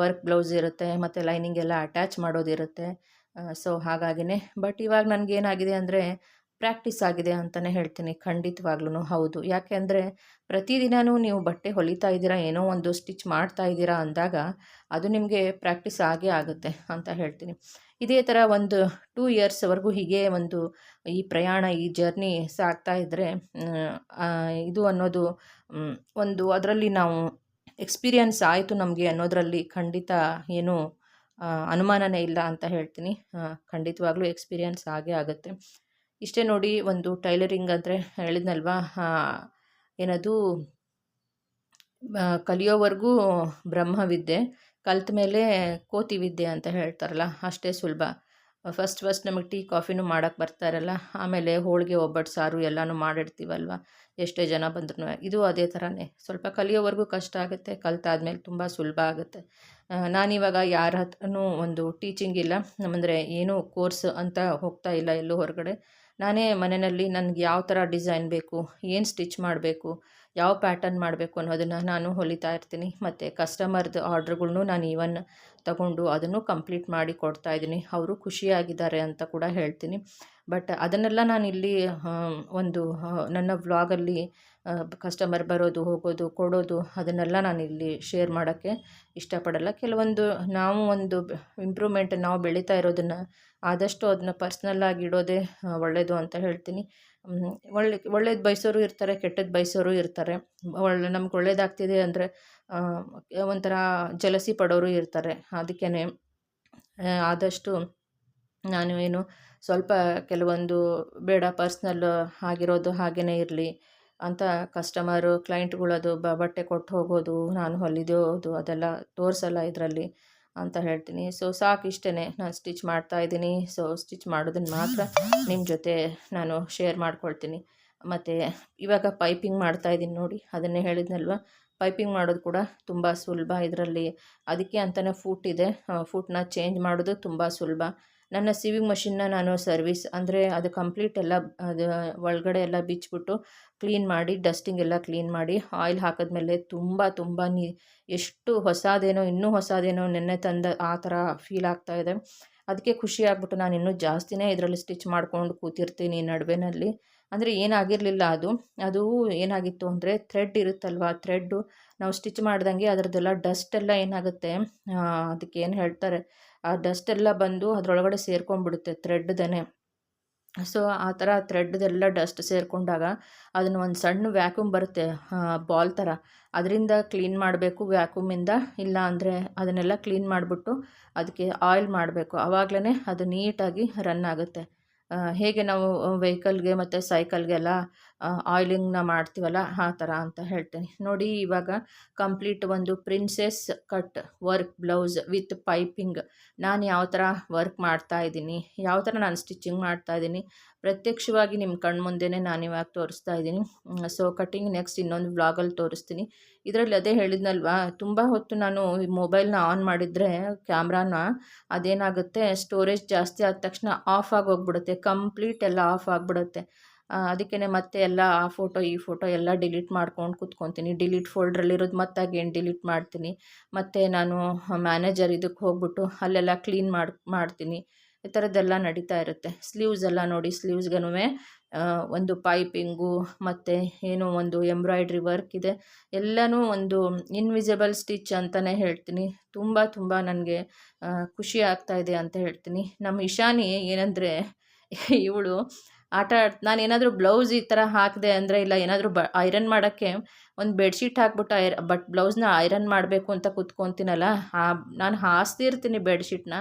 ವರ್ಕ್ ಬ್ಲೌಸ್ ಇರುತ್ತೆ, ಮತ್ತು ಲೈನಿಂಗ್ ಎಲ್ಲ ಅಟ್ಯಾಚ್ ಮಾಡೋದಿರುತ್ತೆ. ಸೊ ಹಾಗಾಗಿನೇ. ಬಟ್ ಇವಾಗ ನನಗೇನಾಗಿದೆ ಅಂದರೆ ಪ್ರಾಕ್ಟೀಸ್ ಆಗಿದೆ ಅಂತಲೇ ಹೇಳ್ತೀನಿ. ಖಂಡಿತವಾಗ್ಲೂ ಹೌದು. ಯಾಕೆ ಅಂದರೆ ಪ್ರತಿದಿನವೂ ನೀವು ಬಟ್ಟೆ ಹೊಲಿತಾ ಇದ್ದೀರಾ, ಏನೋ ಒಂದು ಸ್ಟಿಚ್ ಮಾಡ್ತಾ ಇದ್ದೀರಾ ಅಂದಾಗ ಅದು ನಿಮಗೆ ಪ್ರಾಕ್ಟೀಸ್ ಆಗೇ ಆಗುತ್ತೆ ಅಂತ ಹೇಳ್ತೀನಿ. ಇದೇ ಥರ ಒಂದು ಟೂ ಇಯರ್ಸ್ವರೆಗೂ ಹೀಗೆ ಒಂದು ಈ ಪ್ರಯಾಣ, ಈ ಜರ್ನಿ ಸಾಗ್ತಾ ಇದ್ದರೆ ಇದು ಅನ್ನೋದು ಒಂದು ಅದರಲ್ಲಿ ನಾವು ಎಕ್ಸ್ಪೀರಿಯನ್ಸ್ ಆಯಿತು ನಮಗೆ ಅನ್ನೋದರಲ್ಲಿ ಖಂಡಿತ ಏನು ಅನುಮಾನನೇ ಇಲ್ಲ ಅಂತ ಹೇಳ್ತೀನಿ. ಖಂಡಿತವಾಗ್ಲೂ ಎಕ್ಸ್ಪೀರಿಯನ್ಸ್ ಆಗೇ ಆಗುತ್ತೆ. ಇಷ್ಟೇ ನೋಡಿ ಒಂದು ಟೈಲರಿಂಗ್ ಅಂದರೆ ಹೇಳಿದ್ನಲ್ವಾ? ಏನದು? ಕಲಿಯೋವರೆಗೂ ಬ್ರಹ್ಮವಿದ್ಯೆ, ಕಲ್ತ ಮೇಲೆ ಕೋತಿ ವಿದ್ಯೆ ಅಂತ ಹೇಳ್ತಾರಲ್ಲ, ಅಷ್ಟೇ ಸುಲಭ. ಫಸ್ಟ್ ಫಸ್ಟ್ ನಮಗೆ ಟೀ ಕಾಫಿನೂ ಮಾಡೋಕ್ಕೆ ಬರ್ತಾ ಇರಲ್ಲ, ಆಮೇಲೆ ಹೋಳಿಗೆ, ಒಬ್ಬಟ್ಟು, ಸಾರು ಎಲ್ಲನೂ ಮಾಡಿರ್ತೀವಲ್ವ? ಎಷ್ಟೇ ಜನ ಬಂದ್ರೂ ಇದು ಅದೇ ಥರನೇ ಸ್ವಲ್ಪ ಕಲಿಯೋವರೆಗೂ ಕಷ್ಟ ಆಗುತ್ತೆ, ಕಲ್ತಾದ್ಮೇಲೆ ತುಂಬ ಸುಲಭ ಆಗುತ್ತೆ. ನಾನಿವಾಗ ಯಾರ ಹತ್ರನೂ ಒಂದು ಟೀಚಿಂಗ್ ಇಲ್ಲ, ನಮ್ಮಂದರೆ ಏನೂ ಕೋರ್ಸ್ ಅಂತ ಹೋಗ್ತಾ ಇಲ್ಲ ಎಲ್ಲೂ ಹೊರಗಡೆ. ನಾನೇ ಮನೆಯಲ್ಲಿ ನನಗೆ ಯಾವ ಥರ ಡಿಸೈನ್ ಬೇಕು, ಏನು ಸ್ಟಿಚ್ ಮಾಡಬೇಕು, ಯಾವ ಪ್ಯಾಟರ್ನ್ ಮಾಡಬೇಕು ಅನ್ನೋದನ್ನು ನಾನು ಹೊಲಿತಾ ಇರ್ತೀನಿ. ಮತ್ತು ಕಸ್ಟಮರ್ದು ಆರ್ಡ್ರ್ಗಳ್ನೂ ನಾನು ಈವನ್ ತಗೊಂಡು ಅದನ್ನು ಕಂಪ್ಲೀಟ್ ಮಾಡಿ ಕೊಡ್ತಾ ಇದ್ದೀನಿ. ಅವರು ಖುಷಿಯಾಗಿದ್ದಾರೆ ಅಂತ ಕೂಡ ಹೇಳ್ತೀನಿ. ಬಟ್ ಅದನ್ನೆಲ್ಲ ನಾನು ಇಲ್ಲಿ ಒಂದು ನನ್ನ ವ್ಲಾಗಲ್ಲಿ ಕಸ್ಟಮರ್ ಬರೋದು, ಹೋಗೋದು, ಕೊಡೋದು, ಅದನ್ನೆಲ್ಲ ನಾನು ಇಲ್ಲಿ ಶೇರ್ ಮಾಡೋಕ್ಕೆ ಇಷ್ಟಪಡಲ್ಲ. ಕೆಲವೊಂದು ನಾವು ಒಂದು ಇಂಪ್ರೂವ್ಮೆಂಟ್ ನಾವು ಬೆಳೀತಾ ಇರೋದನ್ನು ಆದಷ್ಟು ಅದನ್ನ ಪರ್ಸ್ನಲ್ಲಾಗಿ ಇಡೋದೇ ಒಳ್ಳೆಯದು ಅಂತ ಹೇಳ್ತೀನಿ. ಒಳ್ಳೆ, ಒಳ್ಳೇದು ಬಯಸೋರು ಇರ್ತಾರೆ ಕೆಟ್ಟದ್ದು ಬಯಸೋರು ಇರ್ತಾರೆ. ಒಳ್ಳೆ, ನಮ್ಗೆ ಒಳ್ಳೇದಾಗ್ತಿದೆ ಅಂದರೆ ಒಂಥರ ಜಲಸಿ ಪಡೋರು ಇರ್ತಾರೆ. ಅದಕ್ಕೇ ಆದಷ್ಟು ನಾನು ಏನು ಸ್ವಲ್ಪ ಕೆಲವೊಂದು ಬೇಡ ಪರ್ಸ್ನಲ್ ಆಗಿರೋದು ಹಾಗೇ ಇರಲಿ. ಅಂತ ಕಸ್ಟಮರು ಕ್ಲೈಂಟ್ಗಳದು ಬಟ್ಟೆ ಕೊಟ್ಟು ಹೋಗೋದು, ನಾನು ಹೊಲಿದೋದು ಅದೆಲ್ಲ ತೋರಿಸಲ್ಲ ಇದರಲ್ಲಿ ಅಂತ ಹೇಳ್ತೀನಿ. ಸೊ ಸಾಕು ಇಷ್ಟೇ ನಾನು ಸ್ಟಿಚ್ ಮಾಡ್ತಾ ಇದ್ದೀನಿ. ಸೊ ಸ್ಟಿಚ್ ಮಾಡೋದನ್ನು ಮಾತ್ರ ನಿಮ್ಮ ಜೊತೆ ನಾನು ಶೇರ್ ಮಾಡ್ಕೊಳ್ತೀನಿ. ಮತ್ತು ಇವಾಗ ಪೈಪಿಂಗ್ ಮಾಡ್ತಾ ಇದ್ದೀನಿ ನೋಡಿ. ಅದನ್ನೇ ಹೇಳಿದ್ನಲ್ವ? ಪೈಪಿಂಗ್ ಮಾಡೋದು ಕೂಡ ತುಂಬ ಸುಲಭ ಇದರಲ್ಲಿ. ಅದಕ್ಕೆ ಅಂತಲೇ ಫೂಟ್ ಇದೆ. ಫುಟ್ನ ಚೇಂಜ್ ಮಾಡೋದು ತುಂಬ ಸುಲಭ. ನನ್ನ ಸಿವಿಂಗ್ ಮಷಿನ್ನ ನಾನು ಸರ್ವಿಸ್ ಅಂದರೆ ಅದು ಕಂಪ್ಲೀಟ್ ಎಲ್ಲ, ಅದು ಒಳಗಡೆ ಎಲ್ಲ ಬಿಚ್ಚಿಬಿಟ್ಟು ಕ್ಲೀನ್ ಮಾಡಿ ಡಸ್ಟಿಂಗ್ ಎಲ್ಲ ಕ್ಲೀನ್ ಮಾಡಿ ಆಯಿಲ್ ಹಾಕಿದ್ಮೇಲೆ ತುಂಬ ತುಂಬ ನೀ, ಎಷ್ಟು ಹೊಸದೇನೋ, ಇನ್ನೂ ಹೊಸದೇನೋ ನೆನ್ನೆ ತಂದ ಆ ಥರ ಫೀಲ್ ಆಗ್ತಾ ಇದೆ. ಅದಕ್ಕೆ ಖುಷಿ ಆಗ್ಬಿಟ್ಟು ನಾನು ಇನ್ನೂ ಜಾಸ್ತಿನೇ ಇದರಲ್ಲಿ ಸ್ಟಿಚ್ ಮಾಡ್ಕೊಂಡು ಕೂತಿರ್ತೀನಿ ನಡುವೆನಲ್ಲಿ. ಅಂದರೆ ಏನಾಗಿರಲಿಲ್ಲ ಅದು. ಅದು ಏನಾಗಿತ್ತು ಅಂದರೆ ಥ್ರೆಡ್ ಇರುತ್ತಲ್ವ ಥ್ರೆಡ್ಡು ನಾವು ಸ್ಟಿಚ್ ಮಾಡ್ದಂಗೆ ಅದರದ್ದೆಲ್ಲ ಡಸ್ಟ್ ಎಲ್ಲ ಏನಾಗುತ್ತೆ? ಅದಕ್ಕೆ ಏನು ಹೇಳ್ತಾರೆ? ಆ ಡಸ್ಟ್ ಎಲ್ಲ ಬಂದು ಅದರೊಳಗಡೆ ಸೇರ್ಕೊಂಡ್ಬಿಡುತ್ತೆ ಥ್ರೆಡ್ದೇ ಸೊ ಆ ಥರ ಥ್ರೆಡ್ದೆಲ್ಲ ಡಸ್ಟ್ ಸೇರಿಕೊಂಡಾಗ ಅದನ್ನು ಒಂದು ಸಣ್ಣ ವ್ಯಾಕ್ಯೂಮ್ ಬರುತ್ತೆ ಬಾಲ್ ಥರ. ಅದರಿಂದ ಕ್ಲೀನ್ ಮಾಡಬೇಕು ವ್ಯಾಕ್ಯೂಮಿಂದ ಇಲ್ಲ ಅಂದರೆ ಅದನ್ನೆಲ್ಲ ಕ್ಲೀನ್ ಮಾಡಿಬಿಟ್ಟು ಅದಕ್ಕೆ ಆಯಿಲ್ ಮಾಡಬೇಕು. ಆವಾಗಲೇ ಅದು ನೀಟಾಗಿ ರನ್ ಆಗುತ್ತೆ. ಹೇಗೆ ನಾವು ವೆಹಿಕಲ್ಗೆ ಮತ್ತು ಸೈಕಲ್ಗೆಲ್ಲ ಆಯಿಲಿಂಗ್ನ ಮಾಡ್ತೀವಲ್ಲ, ಆ ಥರ ಅಂತ ಹೇಳ್ತೀನಿ. ನೋಡಿ, ಇವಾಗ ಕಂಪ್ಲೀಟ್ ಒಂದು princess cut work blouse with piping. ನಾನು ಯಾವ ಥರ ವರ್ಕ್ ಮಾಡ್ತಾ ಇದ್ದೀನಿ, ಯಾವ ಥರ ನಾನು ಸ್ಟಿಚಿಂಗ್ ಮಾಡ್ತಾ ಇದ್ದೀನಿ ಪ್ರತ್ಯಕ್ಷವಾಗಿ ನಿಮ್ಮ ಕಣ್ಣು ಮುಂದೆನೇ ನಾನು ಇವಾಗ ತೋರಿಸ್ತಾ ಇದ್ದೀನಿ. ಸೊ ಕಟಿಂಗ್ ನೆಕ್ಸ್ಟ್ ಇನ್ನೊಂದು ವ್ಲಾಗಲ್ಲಿ ತೋರಿಸ್ತೀನಿ. ಇದರಲ್ಲಿ ಅದೇ ಹೇಳಿದ್ನಲ್ವಾ, ತುಂಬ ಹೊತ್ತು ನಾನು ಮೊಬೈಲ್ನ ಆನ್ ಮಾಡಿದರೆ ಕ್ಯಾಮ್ರಾನ ಅದೇನಾಗುತ್ತೆ ಸ್ಟೋರೇಜ್ ಜಾಸ್ತಿ ಆದ ತಕ್ಷಣ ಆಫ್ ಆಗಿ ಹೋಗ್ಬಿಡುತ್ತೆ ಕಂಪ್ಲೀಟ್ ಎಲ್ಲ ಆಫ್ ಆಗಿಬಿಡುತ್ತೆ. ಅದಕ್ಕೇ ಮತ್ತೆ ಎಲ್ಲ ಆ ಫೋಟೋ ಈ ಫೋಟೋ ಎಲ್ಲ ಡಿಲೀಟ್ ಮಾಡ್ಕೊಂಡು ಕೂತ್ಕೊತೀನಿ. ಡಿಲೀಟ್ ಫೋಲ್ಡ್ರಲ್ಲಿರೋದು ಮತ್ತೆ ಅಗೇನ್ ಡಿಲೀಟ್ ಮಾಡ್ತೀನಿ. ಮತ್ತು ನಾನು ಮ್ಯಾನೇಜರ್ ಇದಕ್ಕೆ ಹೋಗ್ಬಿಟ್ಟು ಅಲ್ಲೆಲ್ಲ ಕ್ಲೀನ್ ಮಾಡಿ, ಮಾಡ್ತೀನಿ. ಈ ಥರದ್ದೆಲ್ಲ ನಡೀತಾ ಇರುತ್ತೆ. ಸ್ಲೀವ್ಸ್ ಎಲ್ಲ ನೋಡಿ ಸ್ಲೀವ್ಸ್ಗೂ ಒಂದು ಪೈಪಿಂಗು ಮತ್ತು ಏನೋ ಒಂದು ಎಂಬ್ರಾಯ್ಡ್ರಿ ವರ್ಕ್ ಇದೆ. ಎಲ್ಲನೂ ಒಂದು ಇನ್ವಿಸಿಬಲ್ ಸ್ಟಿಚ್ ಅಂತಲೇ ಹೇಳ್ತೀನಿ. ತುಂಬ ತುಂಬ ನನಗೆ ಖುಷಿ ಇದೆ ಅಂತ ಹೇಳ್ತೀನಿ. ನಮ್ಮ ಇಶಾನಿ ಏನಂದರೆ, ಇವಳು ಆಟ ನಾನು ಏನಾದರೂ ಬ್ಲೌಸ್ ಈ ಥರ ಹಾಕಿದೆ ಅಂದರೆ ಇಲ್ಲ ಏನಾದರೂ ಬ, ಐರನ್ ಮಾಡೋಕ್ಕೆ ಒಂದು ಬೆಡ್ಶೀಟ್ ಹಾಕ್ಬಿಟ್ಟು ಐರ್, ಬಟ್ ಬ್ಲೌಸ್ನ ಐರನ್ ಮಾಡಬೇಕು ಅಂತ ಕೂತ್ಕೊತೀನಲ್ಲ ನಾನು ಹಾಸ್ತಿರ್ತೀನಿ ಬೆಡ್ಶೀಟ್ನ,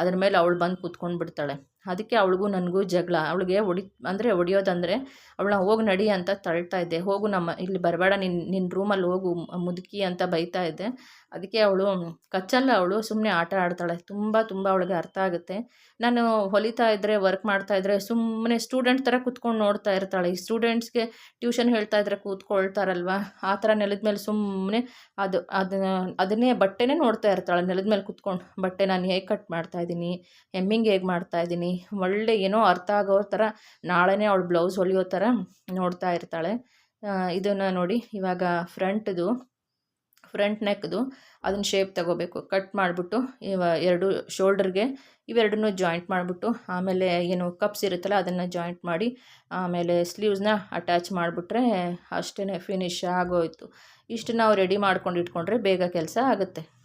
ಅದ್ರ ಮೇಲೆ ಅವಳು ಬಂದು ಕೂತ್ಕೊಂಡು ಬಿಡ್ತಾಳೆ ಅದಕ್ಕೆ ಅವಳಿಗೂ ನನಗೂ ಜಗಳ. ಅವಳಿಗೆ ಹೊಡಿ ಅಂದರೆ ಹೊಡಿಯೋದಂದರೆ ಅವಳನ್ನ ಹೋಗಿ ನಡಿ ಅಂತ ತಳ್ತಾ ಇದ್ದೆ. ಹೋಗು ನಮ್ಮ, ಇಲ್ಲಿ ಬರಬೇಡ ನಿನ್ನ ನಿನ್ನ ರೂಮಲ್ಲಿ ಹೋಗು ಮುದುಕಿ ಅಂತ ಬೈತಾ ಇದ್ದೆ. ಅದಕ್ಕೆ ಅವಳು, ಕಚ್ಚಲ್ಲ ಅವಳು ಸುಮ್ಮನೆ ಆಟ ಆಡ್ತಾಳೆ. ತುಂಬ ತುಂಬ ಅವಳಿಗೆ ಅರ್ಥ ಆಗುತ್ತೆ. ನಾನು ಹೊಲಿತಾ ಇದ್ದರೆ ವರ್ಕ್ ಮಾಡ್ತಾ ಇದ್ದರೆ ಸುಮ್ಮನೆ ಸ್ಟೂಡೆಂಟ್ ಥರ ಕೂತ್ಕೊಂಡು ನೋಡ್ತಾ ಇರ್ತಾಳೆ. ಈ ಸ್ಟೂಡೆಂಟ್ಸ್ಗೆ ಟ್ಯೂಷನ್ ಹೇಳ್ತಾ ಇದ್ದರೆ ಕೂತ್ಕೊಳ್ತಾರಲ್ವ? ಆ ಥರ ನೆಲದ ಮೇಲೆ ಸುಮ್ಮನೆ ಅದು ಅದನ್ನ ಅದನ್ನೇ ಬಟ್ಟೆನೇ ನೋಡ್ತಾ ಇರ್ತಾಳೆ. ನೆಲದ ಮೇಲೆ ಕೂತ್ಕೊಂಡು, ಬಟ್ಟೆ ನಾನು ಹೇಗೆ ಕಟ್ ಮಾಡ್ತಾಯಿದ್ದೀನಿ ಹೆಮ್ಮಿಂಗ್ ಹೇಗೆ ಮಾಡ್ತಾಯಿದ್ದೀನಿ ಒಳ್ಳೆ ಏನೋ ಅರ್ಥ ಆಗೋ ಥರ ನಾಳೆನೇ ಅವಳು ಬ್ಲೌಸ್ ಹೊಲಿಯೋ ಥರ ನೋಡ್ತಾ ಇರ್ತಾಳೆ. ಇದನ್ನು ನೋಡಿ ಇವಾಗ ಫ್ರಂಟ್ದು, ಫ್ರಂಟ್ ನೆಕ್ದು ಅದನ್ನ ಶೇಪ್ ತಗೋಬೇಕು. ಕಟ್ ಮಾಡಿಬಿಟ್ಟು ಇವ ಎರಡು ಶೋಲ್ಡರ್ಗೆ ಇವೆರಡನ್ನೂ ಜಾಯಿಂಟ್ ಮಾಡಿಬಿಟ್ಟು ಆಮೇಲೆ ಏನು ಕಪ್ಸ್ ಇರುತ್ತಲ್ಲ ಅದನ್ನು ಜಾಯಿಂಟ್ ಮಾಡಿ ಆಮೇಲೆ ಸ್ಲೀವ್ಸ್ನ ಅಟ್ಯಾಚ್ ಮಾಡಿಬಿಟ್ರೆ ಅಷ್ಟೇ ಫಿನಿಶ್ ಆಗೋಯಿತು. ಇಷ್ಟು ನಾವು ರೆಡಿ ಮಾಡ್ಕೊಂಡು ಇಟ್ಕೊಂಡ್ರೆ ಬೇಗ ಕೆಲಸ ಆಗುತ್ತೆ.